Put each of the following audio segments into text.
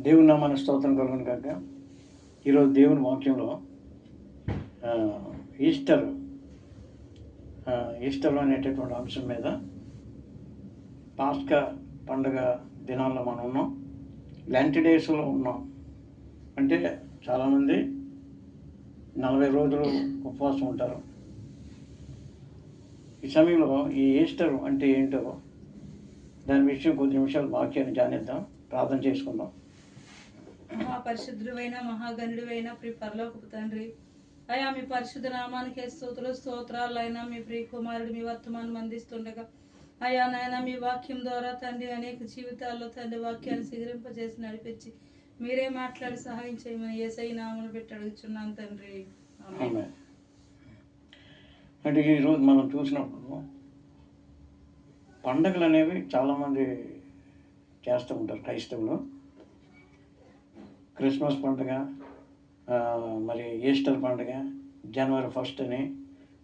దేవుని నామాన స్తోత్రం కలుగును కాక ఈరోజు దేవుని వాక్యంలో ఈస్టర్ ఈస్టర్ అనేటటువంటి అంశం మీద పాస్కా పండుగ దినాల్లో మనం ఉన్నాం. లెంట్ డేస్లో ఉన్నాం. అంటే చాలామంది నలభై రోజులు ఉపవాసం ఉంటారు. ఈ సమయంలో ఈ ఈస్టర్ అంటే ఏంటో దాని విషయం కొద్ది నిమిషాలు వాక్యాన్ని జానిద్దాం ప్రార్థన చేసుకుందాం. మహాపరిశుద్ధుడైన మహాగణుడువైన ప్రియ పరలోకపు తండ్రి. అయా మీ పరిశుద్ధ నామానికి స్తోత్రులు స్తోత్రాలైనా మీ ప్రియ కుమారుడు మీ వర్తమానం అందిస్తుండగా. అయా నాయన మీ వాక్యం ద్వారా తండ్రి అనేక జీవితాల్లో తండ్రి వాక్యాన్ని సిగరింపజేసి నడిపించి మీరే మాట్లాడి సహాయం చేయమని ఏసై నామను పెట్టి అడుగుచున్నాను తండ్రి. అంటే ఈరోజు మనం చూసినప్పుడు పండగలు అనేవి చాలామంది చేస్తూ ఉంటారు క్రైస్తవులు. క్రిస్మస్ పండుగ మరి ఈస్టర్ పండుగ జనవరి ఫస్ట్ అని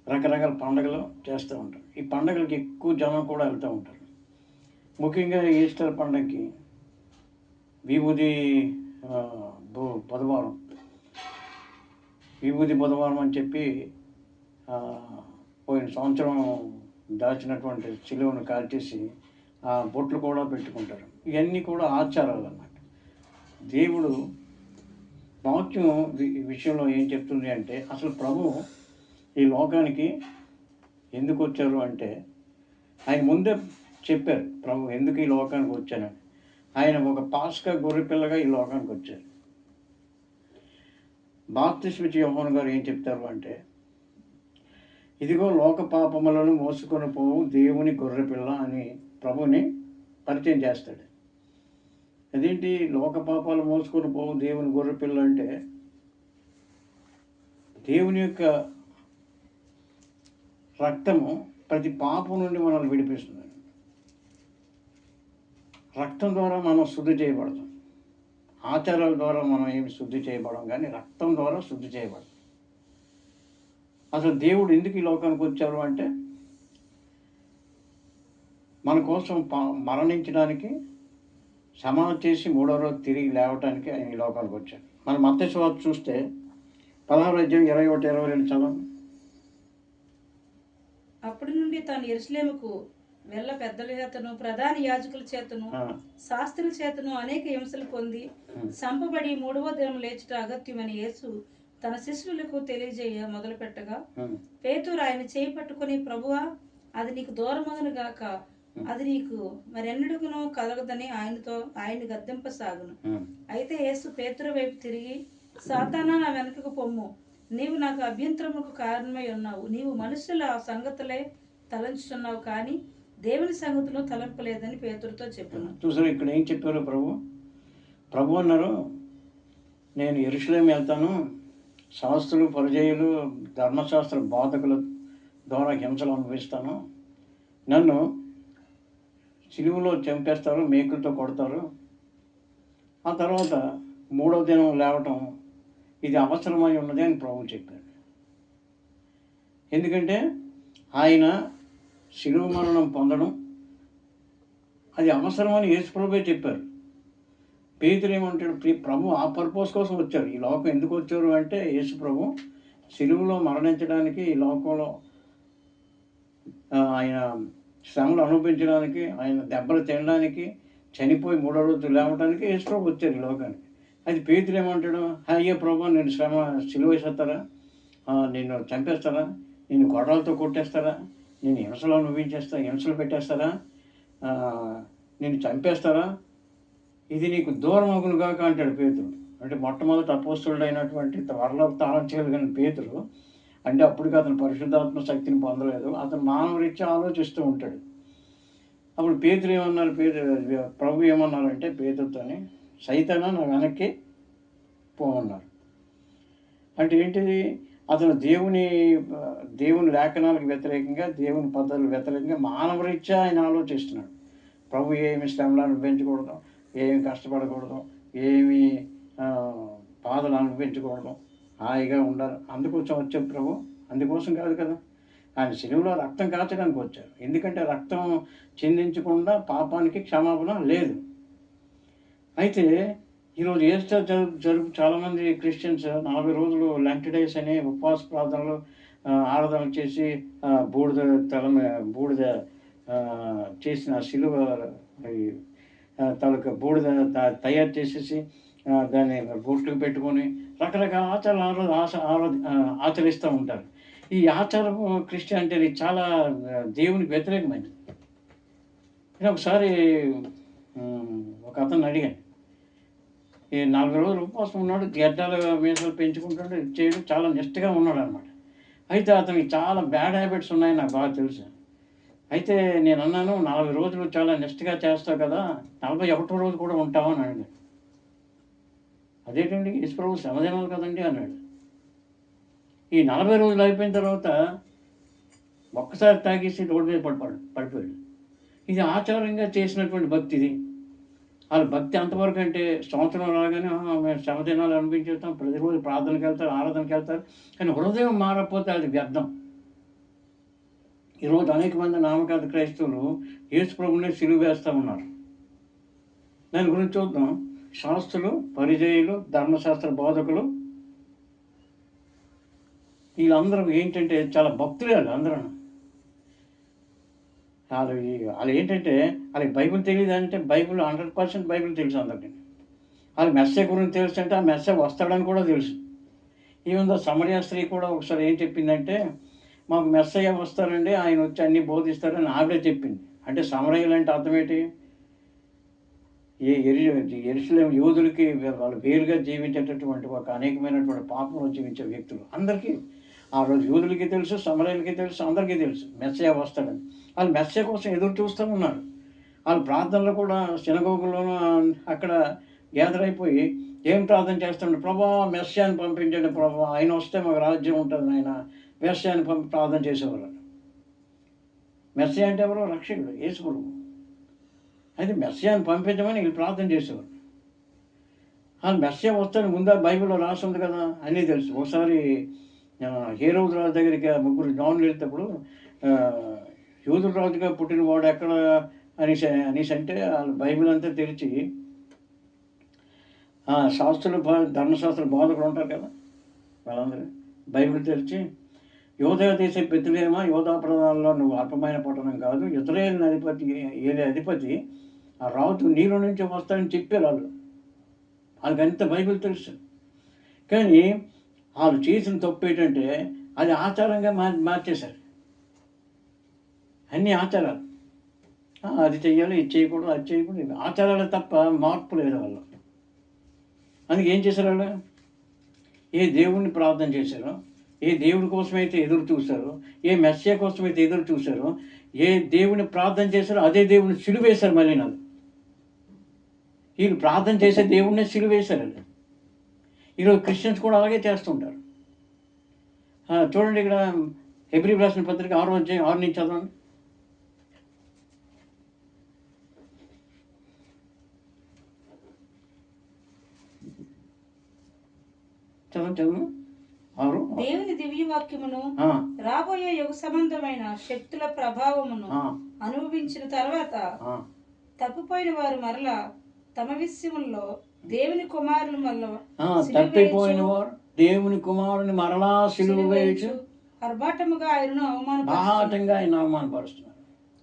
రకరకాల పండుగలు చేస్తూ ఉంటారు. ఈ పండుగలకి ఎక్కువ జనం కూడా వెళ్తూ ఉంటారు. ముఖ్యంగా ఈస్టర్ పండుగకి విభూది బు- బుధవారం. విభూతి బుధవారం అని చెప్పి పోయిన సంవత్సరం దాచినటువంటి చిలువను కాల్చేసి ఆ బొట్లు కూడా పెట్టుకుంటారు. ఇవన్నీ కూడా ఆచారాలు అన్నమాట. దేవుడు వాక్యం వి- విషయంలో ఏం చెప్తుంది అంటే అసలు ప్రభు ఈ లోకానికి ఎందుకు వచ్చారు అంటే ఆయన ముందే చెప్పారు ప్రభు ఎందుకు ఈ లోకానికి వచ్చానని. ఆయన ఒక పాస్కా గొర్రెపిల్లగా ఈ లోకానికి వచ్చారు. బాప్తిస్మిచ్ యోహన్ గారు ఏం చెప్తారు అంటే ఇదిగో లోక పాపములను మోసుకొని పోవు దేవుని గొర్రెపిల్ల అని ప్రభుని పరిచయం చేస్తాడు. అదేంటి లోక పాపాలు మోసుకొని పోవు దేవుని గొర్రెపిల్ల అంటే? దేవుని యొక్క రక్తము ప్రతి పాపం నుండి మనల్ని విడిపిస్తుంది. రక్తం ద్వారా మనం శుద్ధి చేయబడతాం. ఆచారాల ద్వారా మనం ఏమి శుద్ధి చేయబడం కానీ రక్తం ద్వారా శుద్ధి చేయబడతాం. అసలు దేవుడు ఎందుకు ఈ లోకానికి వచ్చారు అంటే మన కోసం మరణించడానికి సమాధి చేసి మూడో రోజు తిరిగి లేవటానికి ఆయన ఈ లోకానికి వచ్చాడు మన మత్స్యవాద చూస్తే పదహారు అధ్యాయం ఇరవై ఒకటి ఇరవై రెండు చదవం అప్పటి నుండి తాను ఎరుసలేముకు వెళ్ళ పెద్దల చేతను ప్రధాన యాజకుల చేతను శాస్త్రుల చేతను అనేక హింసలు పొంది సంపబడి మూడవ దినం లేచుట అగత్యమని యేసు తన శిష్యులకు తెలియజేయ మొదలుపెట్టగా ఉమ్, పేతురు ఆయన చేయి పట్టుకొని ప్రభువా అది నీకు దూరమగును గాక. అది నీకు మరెన్నడుగునో కలగదని ఆయనతో ఆయన గద్దెంపసాగును. అయితే యేసు పేతురు వైపు తిరిగి సాతానా నా వెనుకకు పొమ్ము. నీవు నాకు అభ్యంతరముకు కారణమై ఉన్నావు. నీవు మనుషుల సంగతులే తలంచుతున్నావు కానీ దేవుని సంగతులు తలంపలేదని పేతురుతో చెప్పాను. చూసారు ఇక్కడ ఏం చెప్పారు ప్రభు? ప్రభు అన్నారు నేను ఎరుసలేం వెళ్తాను. శాస్త్రులు పరిచయులు ధర్మశాస్త్ర బాధకుల ద్వారా హింసలు అనుభవిస్తాను. నన్ను సిలువులో చంపేస్తారు మేకులతో కొడతారు. ఆ తర్వాత మూడవ దినం లేవటం ఇది అవసరమై ఉన్నది అని ప్రభు చెప్పాడు. ఎందుకంటే ఆయన శిలువ మరణం పొందడం అది అవసరమని యేసుప్రభే చెప్పారు. పేతురు ఏమంటాడు ప్రభు ఆ పర్పస్ కోసం వచ్చారు. ఈ లోకం ఎందుకు వచ్చారు అంటే యేసుప్రభు ప్రభు మరణించడానికి ఈ లోకంలో ఆయన శ్రమలు అనుభవించడానికి ఆయన దెబ్బలు తినడానికి చనిపోయి మూడో రోజు లేవడానికి యేసు వచ్చారు లోకానికి. అది పేతురు ఏమంటాడు? అయ్యే ప్రభు నేను శ్రమ సిలువ నేను చంపేస్తారా? నేను గొడవలతో కొట్టేస్తారా? నేను హింసలు అనుభవించేస్తా హింసలు పెట్టేస్తారా? నేను చంపేస్తారా? ఇది నీకు దూరం అగును కాక అంటాడు పేతుడు అంటే మొట్టమొదటి అపోస్తుడు అయినటువంటి త్వరలో తాళం చేయగలిగిన పేతుడు అంటే అప్పటికి అతను పరిశుద్ధాత్మ శక్తిని పొందలేదు. అతను మానవరీత్యా ఆలోచిస్తూ ఉంటాడు. అప్పుడు పేతులు ఏమన్నారు? పేద ప్రభు ఏమన్నారంటే పేతురుతోని సైతన నా వెనక్కి పోమన్నారు అంటే ఏంటిది? అతను దేవుని దేవుని లేఖనాలకు వ్యతిరేకంగా దేవుని పద్ధతులకు వ్యతిరేకంగా మానవరీత్యా ఆయన ఆలోచిస్తున్నాడు. ప్రభు ఏమి శ్రమలు అనుభవించకూడదు ఏమి కష్టపడకూడదు ఏమి బాధలు అనుభవించకూడదు. హాయిగా ఉండాలి. అందుకోసం వచ్చాం ప్రభు. అందుకోసం కాదు కదా. ఆయన శిలువలో రక్తం కాచడానికి వచ్చారు. ఎందుకంటే రక్తం చిందించకుండా పాపానికి క్షమాపణ లేదు. అయితే ఈరోజు ఏస్టర్ జరుపు జరుపు చాలామంది క్రిస్టియన్స్ నలభై రోజులు లెంట్ డేస్ అని ఉపవాస ప్రార్థనలు ఆరాధన చేసి బూడిద తల బూడిద చేసిన సిలువ ఈ, బూడిద తయారు చేసేసి దాన్ని బొట్లు పెట్టుకొని రకరకాల ఆచారాలు ఆరో- ఆచ- ఆరో- ఆచరిస్తూ ఉంటారు. ఈ ఆచారం క్రిస్టియానిటీ చాలా దేవునికి వ్యతిరేకమైనది. నేను ఒకసారి ఒక అతను అడిగాను. ఈ నలభై రోజులు ఉపవాసం ఉన్నాడు గడ్డాలు మీసాలు పెంచుకుంటాడు చేయడం చాలా నిష్టగా ఉన్నాడు అనమాట అయితే అతనికి చాలా బ్యాడ్ హ్యాబిట్స్ ఉన్నాయి నాకు బాగా తెలుసు. అయితే నేను అన్నాను నలభై రోజులు చాలా నిష్టగా చేస్తావు కదా నలభై ఒకటో రోజు కూడా ఉంటావు అని అడిగాను. అదేంటండి ఈశ్వరవు శ్రమదినాలు కదండి అన్నాడు. ఈ నలభై రోజులు అయిపోయిన తర్వాత ఒక్కసారి తాగేసి రోడ్డు మీద పడిపోయాడు పడిపోయాడు. ఇది ఆచారంగా చేసినటువంటి భక్తి ఇది. వాళ్ళ భక్తి అంతవరకు అంటే సంవత్సరం రాగానే మేము శ్రమదినాలు అనిపించేస్తాం ప్రతిరోజు ప్రార్థనకి వెళ్తారు ఆరాధనకి వెళ్తారు కానీ హృదయం మారకపోతే అది వ్యర్థం. ఈరోజు అనేక మంది నామకాత క్రైస్తవులు యేసు ప్రభునే సిలువ వేస్తూ ఉన్నారు. దాని గురించి చూద్దాం. శాస్త్రులు పరిచయులు ధర్మశాస్త్ర బోధకులు. వీళ్ళందరూ ఏంటంటే చాలా భక్తులే వాళ్ళు అందరూ వాళ్ళు వాళ్ళు ఏంటంటే వాళ్ళకి బైబిల్ తెలియదు అంటే బైబిల్ హండ్రెడ్ పర్సెంట్ బైబిల్ తెలుసు అందరికీ. వాళ్ళు మెస్సే గురించి తెలుసు అంటే ఆ మెస్సే వస్తాడని కూడా తెలుసు. ఈవెన్ దో సమరయ స్త్రీ కూడా ఒకసారి ఏం చెప్పిందంటే మాకు మెస్సయ్య వస్తారండి ఆయన వచ్చి అన్నీ బోధిస్తారని ఆవిడే చెప్పింది. అంటే సమరయ్యలు అంటే అర్థం ఏంటి? ఏ ఎరి ఎరుసలేం యోధులకి వాళ్ళు వేరుగా జీవించేటటువంటి ఒక అనేకమైనటువంటి పాపంలో జీవించే వ్యక్తులు. అందరికీ ఆ రోజు యూదులకి తెలుసు సమరయులకి తెలుసు అందరికీ తెలుసు. మెస్సయ్య వస్తాడని వాళ్ళు మెస్సయ కోసం ఎదురు చూస్తూ ఉన్నారు. వాళ్ళు ప్రార్థనలు కూడా సినగోగుల్లోనూ అక్కడ గ్యాదర్ అయిపోయి ఏం ప్రార్థన చేస్తాడు? ప్రభా మెస్సయాన్ని పంపించండి ప్రభా. ఆయన వస్తే మాకు రాజ్యం ఉంటుంది ఆయన మెస్సయాన్ని పంపి ప్రార్థన చేసేవారు మెస్సయ అంటే ఎవరో? రక్షకుడు యేసుకుడు అయితే మెస్సయాన్ని పంపించమని వీళ్ళు ప్రార్థన చేసేవారు. వాళ్ళు మెస్సయ వస్తాను ముందా బైబిల్లో రాసి ఉంది కదా అన్నీ తెలుసు. ఒకసారి హేరోదు రాజు దగ్గరికి ముగ్గురు జాన్లు వెళ్తేప్పుడు ఆ, యూదుల రాజుగా పుట్టినవాడు ఎక్కడ అనేసి అనేసి అంటే వాళ్ళు బైబిల్ అంతా తెరిచి శాస్త్రులు బా- ధర్మశాస్త్ర బోధకులు ఉంటారు కదా వాళ్ళందరూ బైబిల్ తెరిచి యోధయ దేశ బెతులేమా యోధా ప్రధానంలో నువ్వు అల్పమైన పట్టణం కాదు ఇతరేలిన అధిపతి ఏలే అధిపతి ఆ రాజు నీరు నుంచి వస్తాయని చెప్పారు వాళ్ళు. వాళ్ళకి అంత బైబిల్ తెలుసు. కానీ వాళ్ళు చేసిన తప్పు ఏంటంటే అది ఆచారంగా మార్ మార్చేశారు. అన్ని ఆచారాలు. అది చెయ్యాలి ఇది చేయకూడదు అది చేయకూడదు. ఆచారాలు తప్ప మార్పు లేదు వాళ్ళు అందుకే ఏం చేశారు వాళ్ళు? ఏ దేవుణ్ణి ప్రార్థన చేశారో? ఏ దేవుడి కోసమైతే ఎదురు చూశారో? ఏ మెస్సే కోసమైతే ఎదురు చూశారో? ఏ దేవుని ప్రార్థన చేశారో అదే దేవుని సిలువేశారు మళ్ళీ నాకు వీళ్ళు ప్రార్థన చేసే దేవుణ్ణి సిలువేశారు వాళ్ళు ఈరోజు క్రిస్టియన్స్ కూడా అలాగే చేస్తుంటారు. చూడండి ఇక్కడ ఎబ్రి రాసిన పత్రిక ఆరు అధ్యాయం ఆరు నుంచి చదవండి. చదవండి చదవండి. ఆరు. దేవుని దివ్య వాక్యమును రాబోయే యుగ సంబంధమైన శక్తుల ప్రభావమును అనుభవించిన తర్వాత. తప్పిపోయిన వారు మరలా తమ విషయముల్లో దేవుని కుమారులు మళ్ళ తప్పిపోయిన వారు దేవుని కుమారుని మరలా సిలువ వేయచ్చు ఆర్భాటముగా ఆయనను బాహాటంగా ఆయన అవమానపరుస్తున్నారు.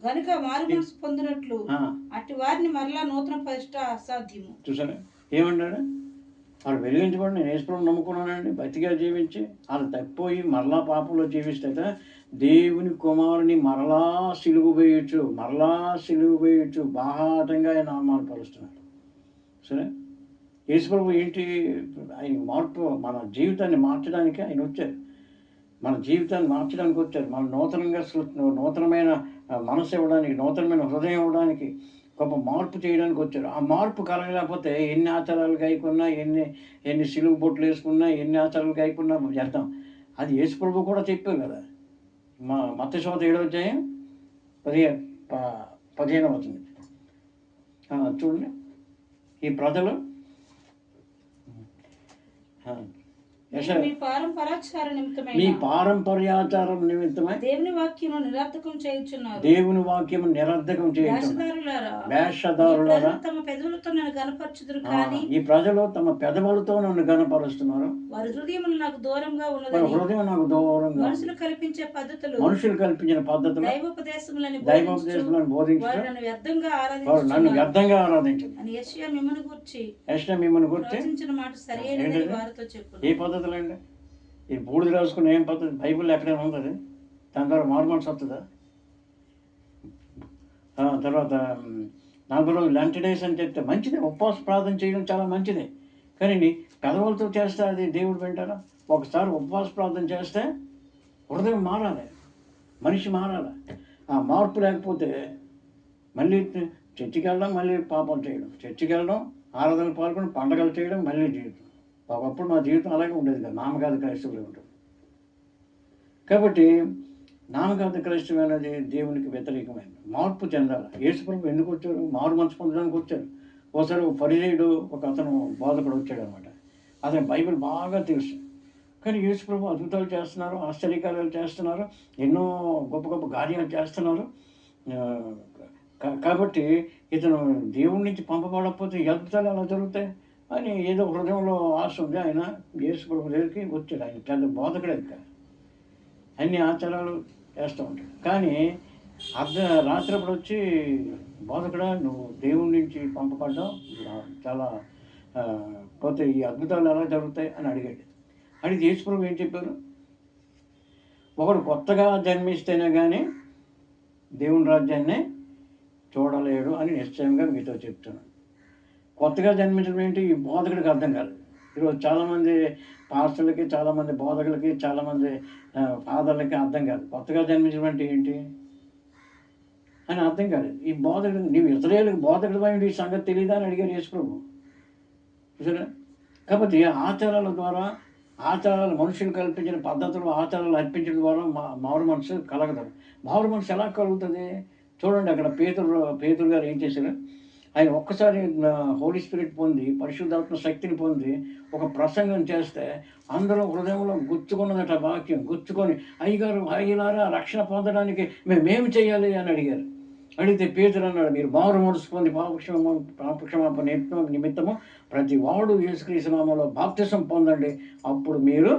గనుక మారు మనసు పొందినట్లు ఆ, అట్టి వారిని మరలా నూతన పరిష్ట అసాధ్యము. చూసారా? ఏమంటాడు? వాళ్ళు వెలిగించబడి నేను యేసుప్రభు నమ్ముకున్నానండి బతిగా జీవించి వాళ్ళు తప్పిపోయి మరలా పాపంలో జీవిస్తే దేవుని కుమారుని మరలా సిలువు వేయచ్చు మరలా సిలువు వేయచ్చు బాహాటంగా ఆయన అవమానపరుస్తున్నారు. సరే? యేసుప్రభు ఏంటి? ఆయన మార్పు మన జీవితాన్ని మార్చడానికి ఆయన వచ్చారు. మన జీవితాన్ని మార్చడానికి వచ్చారు. మన నూతనంగా నూతనమైన మనసు ఇవ్వడానికి నూతనమైన హృదయం ఇవ్వడానికి గొప్ప మార్పు చేయడానికి వచ్చారు. ఆ మార్పు కలగలేకపోతే ఎన్ని ఆచారాలు గాయకున్నా ఎన్ని ఎన్ని సిలువు బొట్లు వేసుకున్నా ఎన్ని ఆచారాలు గాయకున్నా చేద్దాం అది యేసుప్రభు కూడా చెప్పారు కదా. మా మత్త శోత ఏడో అధ్యాయం పదిహేను ప- పదిహేను అవుతుంది చూడండి. ఈ ప్రజలు? మీ పారంపరాచార మీ నిమిత్తమైన పారంపర్యాచారం నిమిత్తమై దేవుని వాక్యము నిరర్థకం చేయుచున్నారు. దేవుని వాక్యము వేషధారులారా ఈ వేషధారులారా ప్రజలు తమ పెదవులతో నన్ను కనపరచుదురు ఆ, కానీ ఈ ప్రజలు తమ పెదవులతో నన్ను గనపరుస్తున్నారు వారి హృదయములు నాకు దూరంగా వారి ఉన్నదని హృదయం నాకు దూరంగా. మనుషులు కల్పించే పద్ధతులు మనుషులు కల్పించిన పద్ధతులు దైవోపదేశములని బోధించు దైవోపదేశాలను బోధించడం వారు నన్ను వ్యర్థంగా వారు నన్ను వ్యర్థంగా ఆరాధించండి అని యెషయా మిమ్మల్ని గురించి యశ్న మిమ్మల్ని ప్రవచించిన మాట సరైనదని ఏంటది? వారితో చెప్పు ఏ పద్ధతులు అండి ఈ బూడిద రాసుకుని ఏం పద్ధతి? బైబిల్ ఎక్కడైనా ఉంటుంది దాని ద్వారా మార్మల్స్ వస్తుందా? తర్వాత మ్, నలభై రోజులు లంచ్ డేస్ అని చెప్తే మంచిదే. ఉపవాస ప్రార్థన చేయడం చాలా మంచిదే. కానీ పెదవులతో చేస్తే అది దేవుడు వింటారా? ఒకసారి ఉపవాస ప్రార్థన చేస్తే హృదయం మారాలి. మనిషి మారాలి. ఆ మార్పు లేకపోతే మళ్ళీ చర్చికి వెళ్ళడం మళ్ళీ పాపం చేయడం. చర్చికి వెళ్ళడం ఆరాధన పాల్గొని పండగలు చేయడం మళ్ళీ జీవితం. ఒకప్పుడు మా జీవితం అలాగే ఉండేది కదా నామకాద క్రైస్తవులు ఉంటుంది కాబట్టి నామకాద క్రైస్తవం అనేది దేవునికి వ్యతిరేకమైనది మార్పు చెందాలి. యేసుప్రభు ఎందుకు వచ్చారు మారు మనసు పొందడానికి వచ్చారు ఒకసారి పరిచయుడు ఒక అతను బోధకుడు వచ్చాడు అనమాట అతను బైబిల్ బాగా తెలుసు. కానీ యేసుప్రభు అద్భుతాలు చేస్తున్నారు ఆశ్చర్యకార్యాలు చేస్తున్నారు ఎన్నో గొప్ప గొప్ప కార్యాలు చేస్తున్నారు. కాబట్టి ఇతను దేవుడి నుంచి పంపబడకపోతే ఈ అద్భుతాలు అలా జరుగుతాయి? అని ఏదో హృదయంలో ఆశ ఉంది. ఆయన యేసుప్రభు దగ్గరికి వచ్చాడు. ఆయన పెద్ద బోధకుడే ఇంకా అన్ని ఆచారాలు వేస్తూ ఉంటాడు. కానీ అర్ధ రాత్రిప్పుడు వచ్చి బోధకుడా నువ్వు దేవుడి నుంచి పంపబడ్డావు. చాలా పోతే ఈ అద్భుతాలు ఎలా జరుగుతాయి అని అడిగాడు. అడిగి యేసుప్రభు ఏం చెప్పారు? ఒకడు కొత్తగా జన్మిస్తేనే కానీ దేవుని రాజ్యాన్ని చూడలేడు అని నిశ్చయంగా మీతో చెప్తున్నాను. కొత్తగా జన్మించడం ఏంటి? ఈ బోధకుడికి అర్థం కాదు. ఈరోజు చాలామంది పాస్టర్లకి చాలామంది బోధకులకి చాలామంది ఫాదర్లకి అర్థం కాదు. కొత్తగా జన్మించడం అంటే ఏంటి? అని అర్థం కాదు. ఈ బోధకుడు నీవు ఇతరులకు బోధకుడు ఈ సంగతి తెలియదా అని అడిగారు యేసుప్రభు. చూసారా? కాబట్టి ఆచారాల ద్వారా ఆచారాలు మనుషులు కల్పించిన పద్ధతులు ఆచారాలు అర్పించడం ద్వారా మా మామూలు మనసు కలగదు. మామూలు మనసు ఎలా కలుగుతుంది? చూడండి అక్కడ పేతురు పేతురు గారు ఏం చేశారు? ఆయన ఒక్కసారి హోలీ స్పిరిట్ పొంది పరిశుద్ధాత్మ శక్తిని పొంది ఒక ప్రసంగం చేస్తే అందరూ హృదయంలో గుచ్చుకున్నదట వాక్యం గుచ్చుకొని అయ్యగారు అయ్యలారా రక్షణ పొందడానికి మేమేమి చేయాలి అని అడిగారు. అడిగితే పేదలు అన్నాడు మీరు మారు మనసు పొంది పాపక్షమ పాపక్షమాపణ నిమిత్తము ప్రతి వాడు యేసుక్రీస్తునామంలో బాప్తిసం పొందండి. అప్పుడు మీరు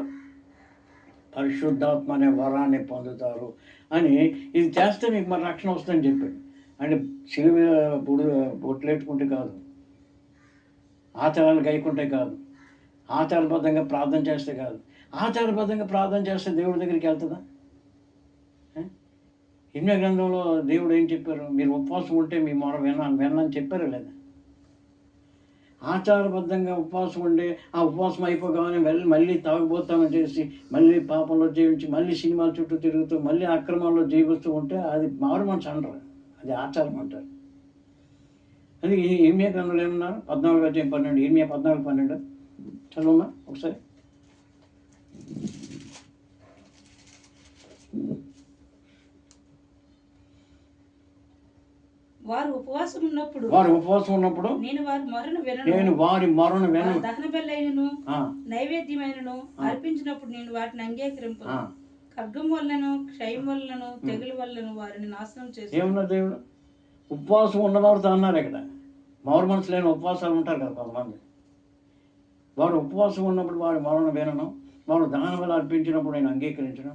పరిశుద్ధాత్మ అనే వరాన్ని పొందుతారు అని ఇది చేస్తే మీకు మరి రక్షణ వస్తుందని చెప్పాడు. అంటే సిలువ బుడు బొట్లెట్టుకుంటే కాదు. ఆచారాలు గైకుంటే కాదు. ఆచారబద్ధంగా ప్రార్థన చేస్తే కాదు. ఆచారబద్ధంగా ప్రార్థన చేస్తే దేవుడి దగ్గరికి వెళ్తుందా? హిమ్య గ్రంథంలో దేవుడు ఏం చెప్పారు? మీరు ఉపవాసం ఉంటే మీ మొర విన్నాను విన్నాను చెప్పారు లేదా? ఆచారబద్ధంగా ఉపవాసం ఉండే ఆ ఉపవాసం అయిపోగానే మళ్ళీ మళ్ళీ తాగిపోతామని చేసి మళ్ళీ పాపంలో జీవించి మళ్ళీ సినిమాల చుట్టూ తిరుగుతూ మళ్ళీ అక్రమాల్లో జీవిస్తూ ఉంటే అది మారు మనసు అంటారు అది ఆచారం అంటారు. అది ఇర్మియా గ్రంథంలో ఏమన్నారు? పద్నాలుగు అధ్యాయం పన్నెండు. ఇర్మియా పద్నాలుగు పన్నెండు? చదవమ్మా ఒకసారి. వారు ఉపవాసం ఉన్నప్పుడు వారు ఉపవాసం ఉన్నప్పుడు నేను వారి నేను వినను. వారి మొరను వారి వినను. దహన బెల్లైనను నైవేద్యమైనను అర్పించినప్పుడు నేను వాటిని అంగీకరింపు. ఖడ్గం వల్లను క్షయం వల్లను తెగులు వల్లను వారిని నాశనం చేసి ఏమన్నా దేవుడు? ఉపవాసం ఉన్నవారితో అన్నారు ఇక్కడ మారు మనసు లేని ఉపవాసాలు ఉంటారు కదా కొంతమంది. వారు ఉపవాసం ఉన్నప్పుడు వారి మరణ వినను వారు దానం వల్ల అర్పించినప్పుడు నేను అంగీకరించను.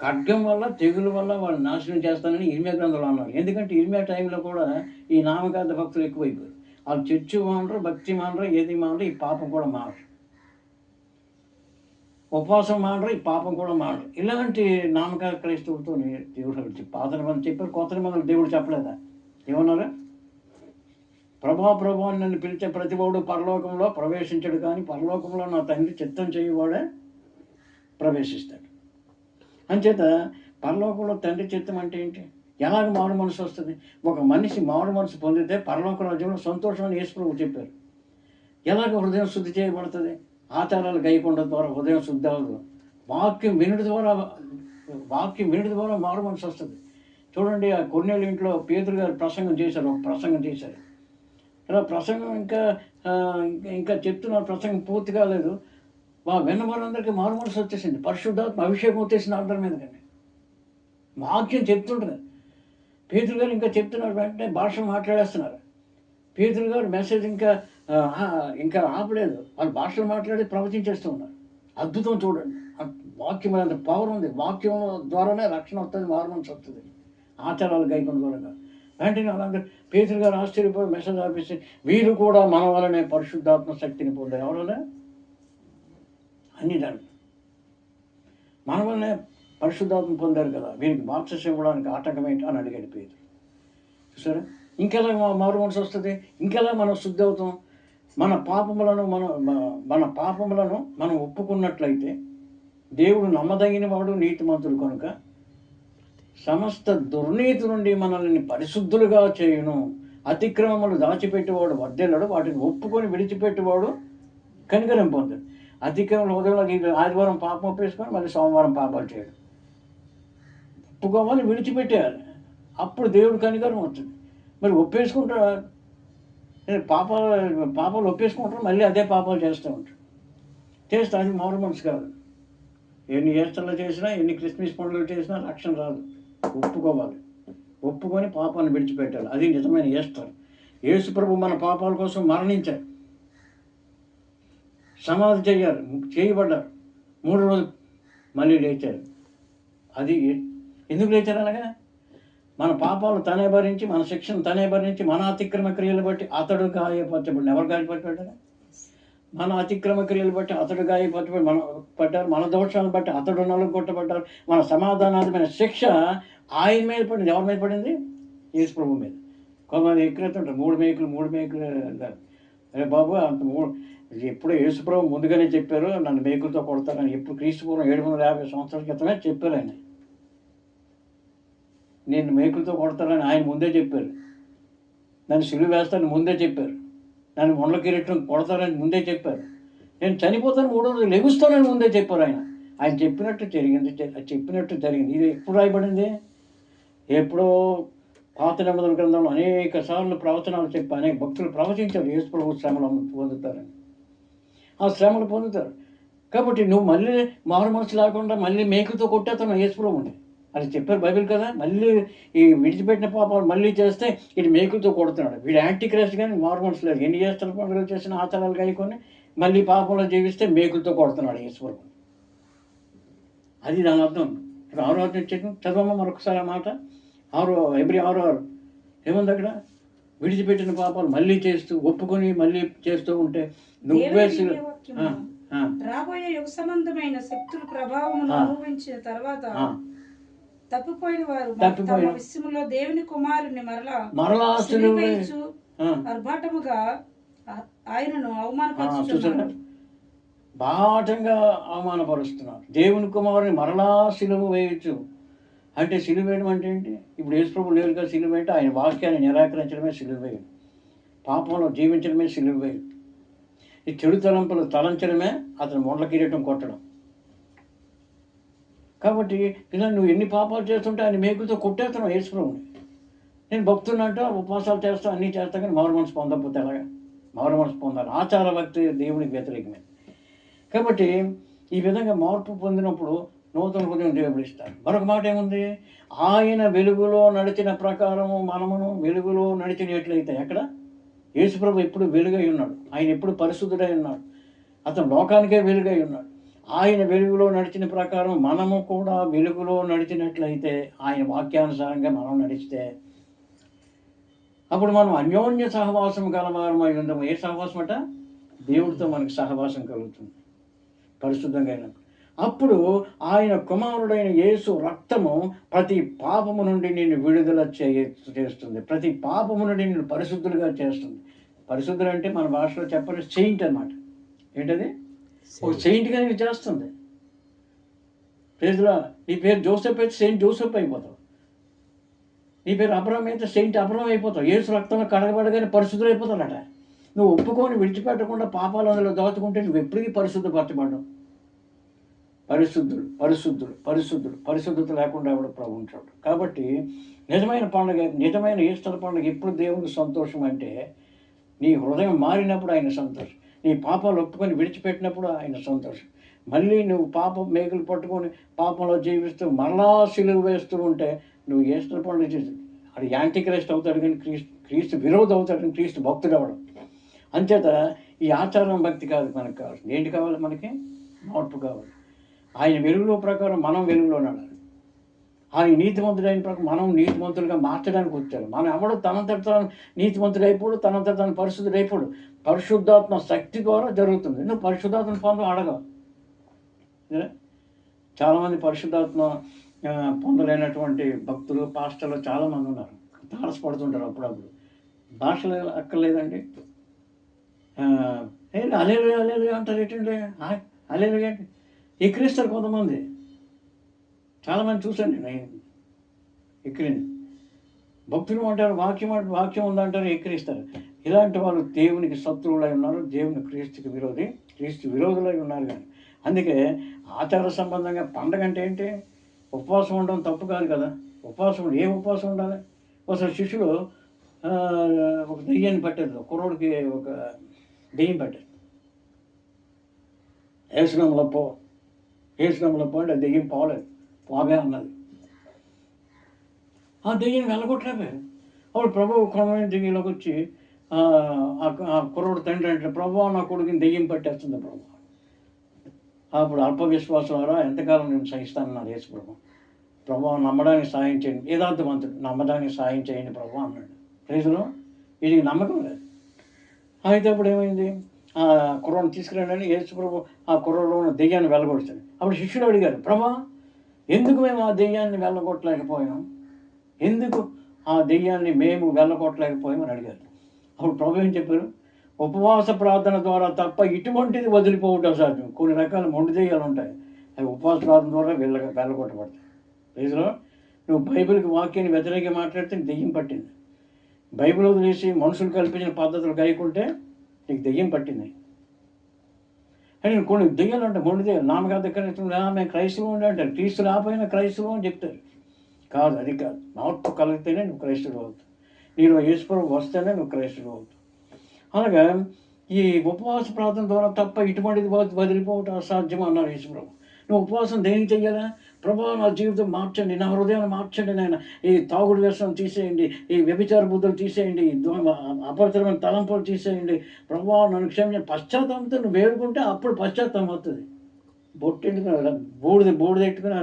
ఖడ్గం వల్ల తెగులు వల్ల వాళ్ళు నాశనం చేస్తానని ఇర్మియా గ్రంథంలో అన్నారు. ఎందుకంటే ఇర్మియా టైంలో కూడా ఈ నామకార్థ భక్తులు ఎక్కువైపోయారు. వాళ్ళు చర్చి మానరు భక్తి మానరు ఏది మానరు ఈ పాపం కూడా మానరు ఉపవాసం మాడరు ఈ పాపం కూడా మాడరు ఇలాంటి నామకార్థ క్రైస్తవులతో దేవుడు పాత నిబంధన చెప్పారు కొత్త నిబంధనలు దేవుడు చెప్పలేదా? ఏమన్నారు? ప్రభా ప్రభా అని నన్ను పిలిచే ప్రతివాడు పరలోకంలో ప్రవేశించడు కానీ పరలోకంలో నా తండ్రి చిత్తం చేయవాడే ప్రవేశిస్తాడు. అంచేత పరలోకంలో తండ్రి చిత్తం అంటే ఏంటి? ఎలాగ మారు మనసు వస్తుంది? ఒక మనిషి మారు మనసు పొందితే పరలోక రాజ్యంలో సంతోషం అని యేసుప్రభు చెప్పారు. ఎలాగ హృదయం శుద్ధి చేయబడుతుంది? ఆచారాలు గైకొండ ద్వారా ఉదయం శుద్ధి అవ్వదు. వాక్యం వినుడి ద్వారా వాక్యం వినుడి ద్వారా మారు మనసు వస్తుంది. చూడండి ఆ కొన్నేళ్ళ ఇంట్లో పేదరు గారు ప్రసంగం చేశారు ఒక ప్రసంగం చేశారు. ఇలా ప్రసంగం ఇంకా ఇంకా చెప్తున్న ప్రసంగం పూర్తి కాలేదు. మా విన్న వాళ్ళందరికీ మారు మనసు వచ్చేసింది. పరిశుద్ధాత్మ అభిషేకం వచ్చేసింది అందరి మీద కానీ. వాక్యం చెప్తుంటుంది. పేదరు గారు ఇంకా చెప్తున్నారు వెంటనే భాష మాట్లాడేస్తున్నారు. పేదరు గారు మెసేజ్ ఇంకా ఇంకా ఆపలేదు. వాళ్ళు భాషలు మాట్లాడి ప్రవచించేస్తూ ఉన్నారు. అద్భుతం చూడండి. వాక్యం అంత పవర్ ఉంది. వాక్యం ద్వారానే రక్షణ వస్తుంది మారు మనసు వస్తుంది ఆచారాలు గైకొని ద్వారా. వెంటనే అలాగే పేతులు గారు ఆశ్చర్యపోయి మెసేజ్ ఆపేసి వీరు కూడా మన వలనే పరిశుద్ధాత్మ శక్తిని పొందారు. ఎవరలే అన్ని దాన్ని మన వల్లనే పరిశుద్ధాత్మ పొందారు కదా. వీరికి బాప్సస్ ఇవ్వడానికి ఆటంకం ఏంటి అని అడిగాడు పేరు చూసారా? ఇంకెలా మారు మనసు వస్తుంది? ఇంకెలా మనం శుద్ధి అవుతాం? మన పాపములను మన మన- పాపములను మనం ఒప్పుకున్నట్లయితే దేవుడు నమ్మదగిన వాడు నీతిమంతుడు కనుక సమస్త దుర్నీతి నుండి మనల్ని పరిశుద్ధులుగా చేయును. అతిక్రమములు దాచిపెట్టేవాడు వర్దెల్లడు వాటిని ఒప్పుకొని విడిచిపెట్టేవాడు కనికరం పొందాడు. అతిక్రమలు ఉదయం ఆదివారం పాపం ఒప్పేసుకొని మళ్ళీ సోమవారం పాపాలు చేయడం. ఒప్పుకోవాలి విడిచిపెట్టేయాలి. అప్పుడు దేవుడు కనికరం వస్తుంది. మరి ఒప్పేసుకుంటాడు పాపాలు పాపాలు ఒప్పేసుకుంటారు మళ్ళీ అదే పాపాలు చేస్తూ ఉంటారు. చేస్తే అది మామూలు మనసు కాదు. ఎన్ని ఏస్తలు చేసినా ఎన్ని క్రిస్మస్ పండుగలు చేసినా రక్షణ రాదు. ఒప్పుకోవాలి. ఒప్పుకొని పాపాన్ని విడిచిపెట్టాలి. అది నిజమైన ఏస్తారు యేసుప్రభు మన పాపాల కోసం మరణించారు. సమాధి చేయాలి చేయబడ్డారు. మూడు రోజులు మళ్ళీ లేచారు. అది ఎందుకు లేచారు అలాగా? మన పాపాలు తనే భరించి మన శిక్షను తనే భరించి మన అతిక్రమ క్రియలు బట్టి అతడు గాయపరచబడి ఎవరు గాయపరచబడ్డారా? మన అతిక్రమ క్రియలు బట్టి అతడు గాయపరచబడి మన పడ్డారు మన దోషాలను బట్టి అతడు నలుగొట్టబడ్డారు మన సమాధానాత్మైన శిక్ష ఆయన మీద పడింది ఎవరి మీద పడింది? యేసు ప్రభు మీద. కొంతమంది ఉంటారు మూడు మేకులు మూడు మేకులు అంటారు. అరే బాబు అంత మూడు ఎప్పుడో యేసుప్రభు ముందుగానే చెప్పారు నన్ను మేకులతో కొడతారని ఎప్పుడు క్రీస్తు పూర్వం ఏడు వందల యాభై సంవత్సరాల క్రితమే చెప్పారు ఆయన. నేను మేకులతో కొడతారని ఆయన ముందే చెప్పారు. నన్ను సిలువ వేస్తానని ముందే చెప్పారు. నన్ను మొండల కిరీటం కొడతారని ముందే చెప్పారు. నేను చనిపోతాను మూడో రోజులు లెగుస్తానని ముందే చెప్పారు ఆయన. ఆయన చెప్పినట్టు జరిగింది చెప్పినట్టు జరిగింది. ఇది ఎప్పుడు రాయబడింది? ఎప్పుడో పాత నిబంధన గ్రంథంలో అనేక సార్లు ప్రవచనాలు చెప్పి అనేక భక్తులు ప్రవచించారు. యేసు ప్రభు శ్రమలు పొందుతారని. ఆ శ్రమలు పొందుతారు. కాబట్టి నువ్వు మళ్ళీ మారు మనసు లేకుండా మళ్ళీ మేకుతో కొట్టేస్తాను యేసు ప్రభుని అది చెప్పారు బైబిల్ కదా. మళ్ళీ ఈ విడిచిపెట్టిన పాపాలు మళ్ళీ చేస్తే ఇది మేకులతో కొడుతున్నాడు. వీడు యాంటీ క్రైస్ట్ కానీ మారు మనసు లేదు ఎన్ని చేస్తారు పండుగలు చేసిన ఆచారాలు కలుకొని మళ్ళీ పాపంలో జీవిస్తే మేకులతో కొడుతున్నాడు యేసు అది దాని అర్థం. ఇప్పుడు ఆరో అర్థం చెప్పు చదవమ్మ మరొకసారి ఆ మాట? ఆరో ఎబ్రి ఆరో ఆరు. ఏముంది అక్కడ? విడిచిపెట్టిన పాపాలు మళ్ళీ చేస్తూ ఒప్పుకొని మళ్ళీ చేస్తూ ఉంటే నువ్వే రాబోయే యుగ సంబంధమైన శక్తుల ప్రభావమును ఆ. అనుభవించిన తర్వాత. తప్పిపోయిన వారు తమ విషయంలో దేవుని కుమారుని మరలా మరలా సిలువ సిలువ ఆ- ఆయనను అవమానపరుచుతున్నారు బాటంగా అవమానపరుస్తున్నారు దేవుని కుమారుని మరలా సిలువ వేయచ్చు. అంటే సిలువ వేయడం అంటే ఏంటి? ఇప్పుడు యేసుప్రభు లేరుగా సిలువ వేయటం. ఆయన వాక్యాన్ని నిరాకరించడమే సిలువ వేయడం. పాపంలో జీవించడమే సిలువ వేయడం. ఈ చెడు తలంపులు తలంచడమే అతను మొండల కిరీటం కొట్టడం. కాబట్టి ఇలా నువ్వు ఎన్ని పాపాలు చేస్తుంటే ఆయన మేకులతో కొట్టేస్తున్నావు యేసుప్రభుని. నేను భక్తున్నంట ఉపవాసాలు చేస్తా అన్నీ చేస్తా కానీ మారు మనసు పొందకపోతే ఎలాగా? మారు మనసు పొందాలి. ఆచార భక్తి దేవునికి వ్యతిరేకమే. కాబట్టి ఈ విధంగా మార్పు పొందినప్పుడు నూతన హృదయం దేవుడు ఇస్తారు మరొక మాట ఏముంది? ఆయన వెలుగులో నడిచిన ప్రకారము మనమును వెలుగులో నడిచినట్లయితే ఎక్కడ? యేసుప్రభు ఎప్పుడు వెలుగై ఉన్నాడు. ఆయన ఎప్పుడు పరిశుద్ధుడై ఉన్నాడు. అతను లోకానికే వెలుగై ఉన్నాడు. ఆయన వెలుగులో నడిచిన ప్రకారం మనము కూడా వెలుగులో నడిచినట్లయితే ఆయన వాక్యానుసారంగా మనం నడిస్తే. అప్పుడు మనం అన్యోన్య సహవాసం గలవారమై ఉందాము ఏ సహవాసం అట? దేవుడితో మనకు సహవాసం కలుగుతుంది. పరిశుద్ధంగా అయినప్పుడు అప్పుడు ఆయన కుమారుడైన యేసు రక్తము ప్రతి పాపము నుండి నిన్ను విడుదల చేయ చేస్తుంది. ప్రతి పాపము నుండి నిన్ను పరిశుద్ధులుగా చేస్తుంది. పరిశుద్ధులు అంటే మన భాషలో చెప్పని సెయింట్ అన్నమాట. ఏంటది? ఒక సెయింట్గా నీకు చేస్తుంది ప్రేజ్లా నీ పేరు జోసెఫ్ అయితే సెయింట్ జోసెఫ్ అయిపోతావు. నీ పేరు అబ్రహం అయితే సెయింట్ అబ్రహం అయిపోతావు. ఏసు రక్తంలో కడగబడగానే పరిశుద్ధులు అయిపోతాడట. నువ్వు ఒప్పుకొని విడిచిపెట్టకుండా పాపాలు అందులో దాచుకుంటే నువ్వు ఎప్పటికీ పరిశుద్ధపరచబడ్డావు పరిశుద్ధుడు పరిశుద్ధుడు పరిశుద్ధుడు పరిశుద్ధత లేకుండా ఎవడు ప్రభు ఉంటాడు. కాబట్టి నిజమైన పండుగ నిజమైన ఈస్టర్ పండుగ ఎప్పుడు దేవునికి సంతోషం అంటే నీ హృదయం మారినప్పుడు ఆయన సంతోషం. నీ పాపాలు ఒప్పుకొని విడిచిపెట్టినప్పుడు ఆయన సంతోషం. మళ్ళీ నువ్వు పాపం మేకులు పట్టుకొని పాపంలో జీవిస్తూ మరలా సిలువు వేస్తూ ఉంటే నువ్వు వేస్తున్న పనులు చేసి అది యాంటీ క్రైస్ట్ అవుతాడు కానీ క్రీస్తు క్రీస్తు విరోధి అవుతాడు కానీ క్రీస్తు భక్తుడు అవడం అంచేత ఈ ఆచారం భక్తి కాదు మనకు కావాలి ఏంటి కావాలి మనకి? మార్పు కావాలి. ఆయన వెలుగులో ప్రకారం మనం వెలుగులో నడాలి ఆయన నీతిమంతుడైన ప్రకారం మనం నీతిమంతులుగా మార్చడానికి వచ్చారు. మనం ఎవడు తనంతట తాను నీతిమంతుడు అయిపోడు తనంతట తాను పరిశుద్ధుడు అయిపోడు. పరిశుద్ధాత్మ శక్తి ద్వారా జరుగుతుంది. నువ్వు పరిశుద్ధాత్మ పొందడం అడగవు. చాలామంది పరిశుద్ధాత్మ పొందలేనటువంటి భక్తులు పాస్టర్లు చాలామంది ఉన్నారు. తారసపడుతుంటారు అప్పుడప్పుడు. భాషలు అక్కర్లేదండి. అలేరు అలేరు అంటారు ఏంటంటే? అలేరు ఏంటి? ఎక్కిరిస్తారు కొంతమంది. చాలామంది చూశాను నేను. ఎక్కిరింది. భక్తులు అంటారు వాక్యం వాక్యం ఉందంటారు ఎక్కిరిస్తారు. ఇలాంటి వాళ్ళు దేవునికి శత్రువులై ఉన్నారు దేవుని క్రీస్తుకి విరోధి క్రీస్తు విరోధులై ఉన్నారు కానీ. అందుకే ఆచార సంబంధంగా పండగ అంటే ఏంటి? ఉపవాసం ఉండడం తప్పు కాదు కదా. ఉపవాసం ఏ ఉపవాసం ఉండాలి? ఒకసారి శిష్యుడు ఒక దెయ్యాన్ని పట్టారు. కుర్రోడికి ఒక దెయ్యం పట్టారు. ఏసునంలో పో. ఏసునంలో పో అంటే దెయ్యం పోలేదు. పోగా అన్నది ఆ దెయ్యం వెళ్ళగొట్టలేమే అప్పుడు ప్రభు క్రమమైన దెయ్యంలోకి వచ్చి ఆ, ఆ- కుర్రోడు తండ్రి అంటే ప్రభు నా కొడుకుని దెయ్యం పట్టేస్తుంది ప్రభు. అప్పుడు అల్ప విశ్వాసం ద్వారా ఎంతకాలం నేను సహిస్తానన్నారు యేసు ప్రభు ప్రభు నమ్మడానికి సాయం చేయండి. యథార్థవంతుడు నమ్మడానికి సాయం చేయండి ప్రభు అన్నాడు. ప్రైజులో ఇది నమ్మకం లేదు. అయితే అప్పుడు ఏమైంది? ఆ కుర్రను తీసుకురండి యేసు ప్రభు ఆ కుర్రలో ఉన్న దెయ్యాన్ని వెళ్ళగొడుతుంది అప్పుడు శిష్యుడు అడిగారు ప్రభా ఎందుకు మేము ఆ దెయ్యాన్ని వెళ్ళగొట్టలేకపోయాం? ఎందుకు ఆ దెయ్యాన్ని మేము వెళ్ళగొట్టలేకపోయాం అని అడిగారు. అప్పుడు ప్రభు ఏం చెప్పారు? ఉపవాస ప్రార్థన ద్వారా తప్ప ఇటువంటిది వదిలిపోవటం సాధ్యం. కొన్ని రకాల మొండి దెయ్యాలు ఉంటాయి. అవి ఉపవాస ప్రార్థన ద్వారా వెళ్ళ వెళ్ళగొట్టబడతాయి. ప్లీజ్లో నువ్వు బైబిల్కి వాక్యాన్ని వ్యతిరేకంగా మాట్లాడితే నీకు దెయ్యం పట్టింది. బైబిల్ వదిలేసి మనుషులు కల్పించిన పద్ధతులు గైకుంటే నీకు దెయ్యం పట్టింది. అని కొన్ని దెయ్యాలు అంటే మొండి దెయ్యాలు. నామగారి దగ్గర ఆమె క్రైస్తవం ఉండే అంటారు. క్రీస్తు రాపోయినా క్రైస్తవం అని చెప్తారు. కాదు అది కాదు. మార్పు కలిగితేనే నువ్వు క్రైస్తుడు అవుతావు. నీలో ఈశ్వరం వస్తేనే నువ్వు క్రైస్తుడు అవుతావు. అలాగా ఈ ఉపవాస ప్రార్థన ద్వారా తప్ప ఇటువంటిది వదిలిపోవటం అసాధ్యం అన్నారు ఈశ్వరం నువ్వు ఉపవాసం దేనికి చెయ్యాలా? ప్రభా నా జీవితం మార్చండి నా హృదయాన్ని మార్చండి నాయన. ఈ తాగుడు వ్యసనం తీసేయండి ఈ వ్యభిచార బుద్ధులు తీసేయండి అపవిత్రమైన తలంపులు తీసేయండి. ప్రభా నన్ను క్షమించండి. పశ్చాత్తాపంతో నువ్వు వేడుకుంటే అప్పుడు పశ్చాత్తాపం అవుతుంది. బొట్టెట్టుకుని బూడిద బూడిద ఎట్టుకుని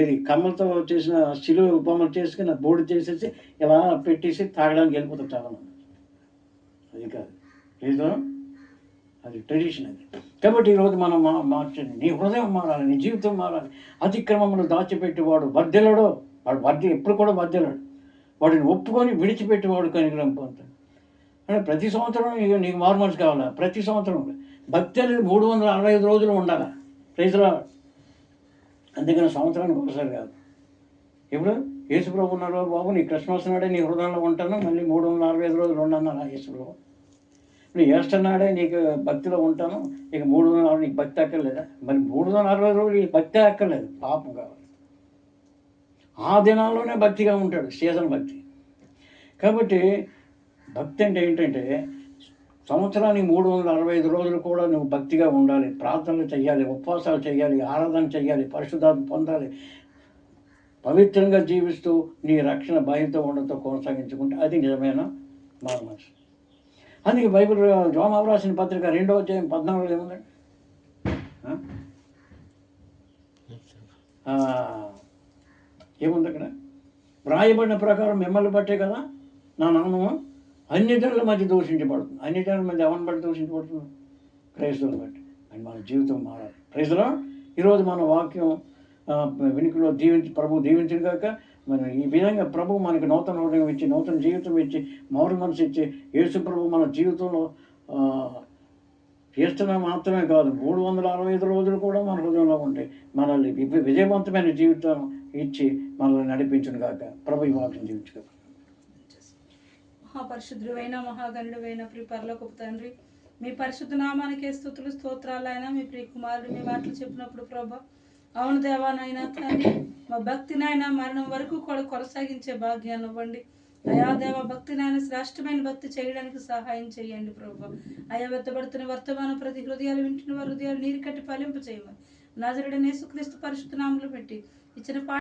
ఏది కమ్మలతో చేసిన సిలువ బొమ్మలు చేసుకుని ఆ బూడిద చేసేసి ఇలా పెట్టేసి తాగడానికి వెళ్ళిపోతారు చాలామంది. అది కాదు. ఏదో? అది ట్రెడిషన్ అది. కాబట్టి ఈరోజు మనం మా మార్చండి. నీ హృదయం మారాలి నీ జీవితం మారాలి. అతిక్రమములు దాచిపెట్టేవాడు వర్ధెలడో వాడు వర్ధ ఎప్పుడు కూడా వర్ధెలడు వాడిని ఒప్పుకొని విడిచిపెట్టేవాడు కనికరం పొందుతాడు. అంటే ప్రతి సంవత్సరం ఇక నీకు మార్మల్స్ కావాలా? ప్రతి సంవత్సరం. భక్తి అనేది మూడు వందల అరవై ఐదు రోజులు ఉండాలా? ప్రైజ్లా అందుకని సంవత్సరానికి ఒకసారి కాదు. ఇప్పుడు యేసుప్రభు ఉన్నారు బాబు నీ క్రిస్మస్ నాడే నీ హృదయంలో ఉంటాను. మళ్ళీ మూడు వందల అరవై ఐదు రోజులు ఉండన్నారా యేసుప్రభు. నువ్వు ఏడుస్తున్నాడే నీకు భక్తిలో ఉంటాను ఇక మూడు వందల అరవై నీకు భక్తి అక్కర్లేదా? మరి మూడు వందల అరవై రోజులు నీకు భక్తి అక్కర్లేదు పాపం కావాలి. ఆ దినాల్లోనే భక్తిగా ఉంటాడు సీజన్ భక్తి. కాబట్టి భక్తి అంటే ఏంటంటే సంవత్సరానికి మూడు వందల అరవై ఐదు రోజులు కూడా నువ్వు భక్తిగా ఉండాలి ప్రార్థనలు చేయాలి ఉపవాసాలు చేయాలి ఆరాధన చేయాలి పరిశుద్ధాత్మ పొందాలి. పవిత్రంగా జీవిస్తూ నీ రక్షణ భయంతో ఉండటంతో కొనసాగించుకుంటే అది నిజమైన? మార్మస్ అందుకే బైబిల్ రోమావు రాసిన పత్రిక రెండో అధ్యాయం పద్నాలుగులో ఏముందండి? ఏముంది అక్కడ? వ్రాయబడిన ప్రకారం మిమ్మల్ని బట్టే కదా నా నామము అన్ని మధ్య దూషించబడుతుంది. అన్ని మధ్య ఎవరిని బట్టి దూషించబడుతుంది? క్రైస్తవుని బట్టి. అండ్ మన జీవితం మారాలి. క్రైస్తలో ఈరోజు మన వాక్యం వెనుకలో దీవించి ప్రభు దీవించిన కాక మనం ఈ విధంగా ప్రభు మనకి నూతన హృదయం ఇచ్చి నూతన జీవితం ఇచ్చి మౌరు మనసు ఇచ్చి యేసు ప్రభు మన జీవితంలో ఆ, చేస్తున్నా మాత్రమే కాదు మూడు వందల అరవై ఐదు రోజులు కూడా మన హృదయంలో ఉంటాయి మనల్ని విజయవంతమైన జీవితం ఇచ్చి మనల్ని నడిపించును కాక ప్రభు వాటిని వాక్యం జీవించుక. మహాపరిశుద్ధుడైన మహాగణుడైన ప్రియ పరలోకపు తండ్రి మీ పరిశుద్ధ నామానికే స్థుతులు స్తోత్రాలైనా మీ ప్రియ కుమారుడు మీ మాటలు చెప్పినప్పుడు ప్రభా అవును దేవానైనా తండ్రి మా నాయన మరణం వరకు కూడా కొనసాగించే భాగ్యాన్ని ఇవ్వండి. అయా దేవ భక్తి నాయన శ్రేష్టమైన భక్తి చేయడానికి సహాయం చేయండి ప్రభు. అయా వెత్తబడుతున్న వర్తమానం ప్రతి హృదయాలు వింటున్న వారి హృదయాలు నీరు కట్టి ఫలింపు చేయమని నాజరుడనే సుక్రీస్తు పరిశుద్ధ నామలు పెట్టి ఇచ్చిన పా